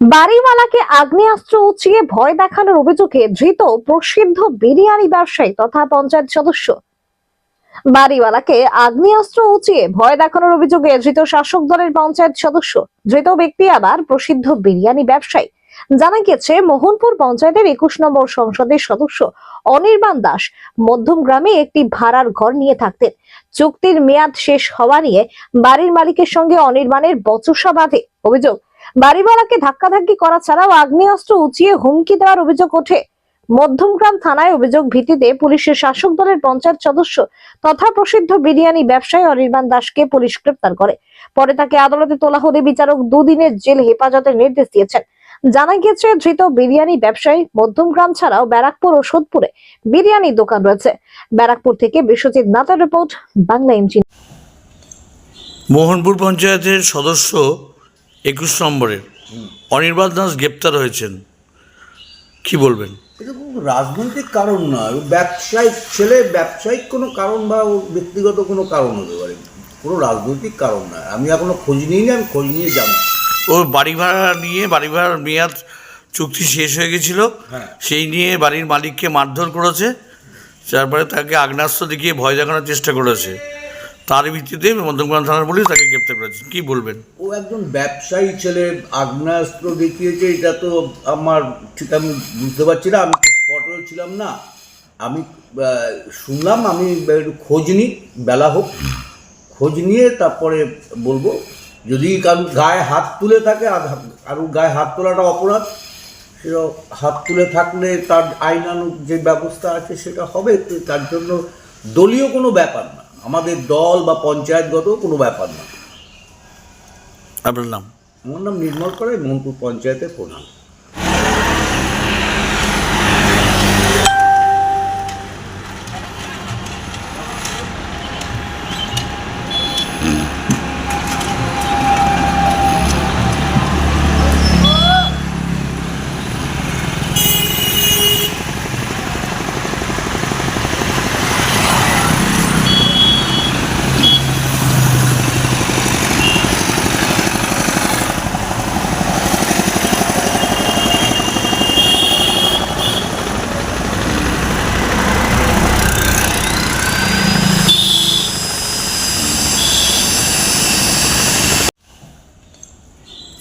বাড়িওয়ালাকে আগ্নেয়াস্ত্র উঁচিয়ে ভয় দেখানোর অভিযোগে ধৃত প্রসিদ্ধ বিরিয়ানি ব্যবসায়ী তথা পঞ্চায়েত সদস্য। বাড়িওয়ালাকে আগ্নেয়াস্ত্র উঁচিয়ে ভয় দেখানোর অভিযোগে ধৃত শাসক দলের পঞ্চায়েত সদস্য। ধৃত ব্যক্তি আবার প্রসিদ্ধ বিরিয়ানি ব্যবসায়ী। জানা গেছে মোহনপুর পঞ্চায়েতের একুশ নম্বর সংসদের সদস্য অনির্বাণ দাস মধ্যম গ্রামে একটি ভাড়ার ঘর নিয়ে থাকতেন। চুক্তির মেয়াদ শেষ হওয়া নিয়ে বাড়ির মালিকের সঙ্গে অনির্বাণের বচসা বাঁধে। অভিযোগ বাড়িওয়ালাকে ধাক্কাধাক্কি করা ছাড়াও আগ্নেয়াস্ত্র উঁচিয়ে হুমকি দেওয়ার অভিযোগ ওঠে। মধ্যমগ্রাম থানায় অভিযোগ ভিত্তিতে পুলিশের শাসক দলের পঞ্চায়েত সদস্য তথা প্রসিদ্ধ বিরিয়ানি ব্যবসায়ী অনির্বাণ দাসকে পুলিশ গ্রেপ্তার করে। পরে তাকে আদালতে তোলা হলে বিচারক দুদিনের জেল হেফাজতের নির্দেশ দিয়েছেন। জানা গিয়েছে, ধৃত বিরিয়ানি ব্যবসায়ী মধ্যমগ্রাম ছাড়াও ব্যারাকপুর ও সোদপুরে বিরিয়ানির দোকান রয়েছে। ব্যারাকপুর থেকে বিশ্বজিৎ নাতার রিপোর্ট, বাংলা ইঞ্জিন মোহনপুর পঞ্চায়েতের সদস্য একুশ নম্বরের। অনির্বাণ দাস গ্রেপ্তার হয়েছেন। কি বলবেন? এটা রাজনৈতিক কারণ নয় ব্যবসায়িক ছেলে ব্যবসায়িক কোনো কারণ বা ব্যক্তিগত কোনো কারণ হতে পারে। কোনো রাজনৈতিক কারণ নয় আমি এখনও খোঁজ নিইনি আমি খোঁজ নিয়ে যাব ও বাড়ি ভাড়া নিয়ে বাড়ি ভাড়ার মেয়াদ চুক্তি শেষ হয়ে গেছিল। হ্যাঁ। সেই নিয়ে বাড়ির মালিককে মারধর করেছে। তারপরে তাকে আগ্নেয়াস্ত্র দেখিয়ে ভয় দেখানোর চেষ্টা করেছে। তার ভিত্তিতে মধ্যমগ্রাম থানার পুলিশ তাকে গ্রেপ্তার করেছে। কি বলবেন? ও একজন ব্যবসায়ী ছেলে, আগ্নেয়াস্ত্র দেখিয়েছে এটা তো আমার ঠিক আমি বুঝতে পারছি না, আমি স্পটেও ছিলাম না। আমি শুনলাম আমি একটু খোঁজ নিই, বেলা হোক, খোঁজ নিয়ে তারপরে বলব। যদি কারও গায়ে হাত তুলে থাকে, আর গায়ে হাত তোলাটা অপরাধ সেটা হাত তুলে থাকলে তার আইনানুগ যে ব্যবস্থা আছে সেটা হবে তার জন্য দলীয় কোনো ব্যাপার না। আমাদের দল বা পঞ্চায়েতগত কোনো ব্যাপার না। আপনার নাম? আমার নাম নির্মল করে মোহনপুর পঞ্চায়েতের প্রধান।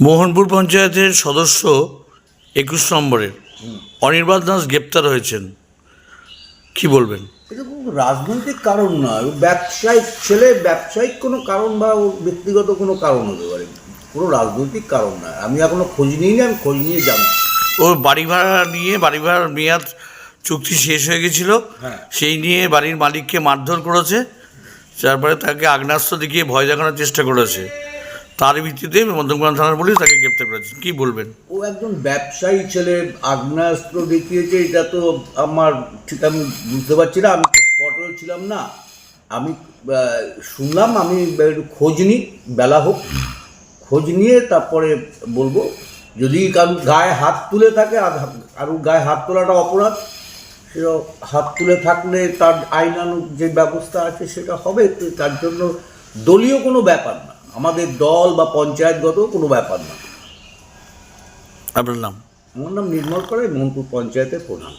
মোহনপুর পঞ্চায়েতের সদস্য একুশ নম্বরের। অনির্বাণ দাস গ্রেপ্তার হয়েছেন। কি বলবেন? এটা কোনো রাজনৈতিক কারণ নয় ও ব্যবসায়িক ছেলে ব্যবসায়িক কোনো কারণ বা ও ব্যক্তিগত কোনো কারণ হতে পারে। কোনো রাজনৈতিক কারণ নয় আমি এখনও খোঁজ নিইনি আমি খোঁজ নিয়ে যাব ও বাড়ি ভাড়া নিয়ে বাড়ি ভাড়ার মেয়াদ চুক্তি শেষ হয়ে গেছিল। হ্যাঁ। সেই নিয়ে বাড়ির মালিককে মারধর করেছে। তারপরে তাকে আগ্নেয়াস্ত্র দেখিয়ে ভয় দেখানোর চেষ্টা করেছে। তার ভিত্তিতে মধ্যমগ্রাম থানার পুলিশ তাকে গ্রেপ্তার করেছে। কি বলবেন? ও একজন ব্যবসায়ী ছেলে, আগ্নেয়াস্ত্র দেখিয়েছে, এটা তো আমার ঠিক আমি বুঝতে পারছি না, আমি স্পটেও ছিলাম না। আমি শুনলাম, আমি একটু খোঁজ নিই, বেলা হোক। খোঁজ নিয়ে তারপরে বলব, যদি কারও গায়ে হাত তুলে থাকে, আর গায়ে হাত তোলাটা অপরাধ সেটা হাত তুলে থাকলে তার আইনানুগ যে ব্যবস্থা আছে সেটা হবে তার জন্য দলীয় কোনো ব্যাপার না। আমাদের দল বা পঞ্চায়েতগত কোনো ব্যাপার না। আপনার নাম। আমার নাম নির্মল করে মোহনপুর পঞ্চায়েতের প্রধান।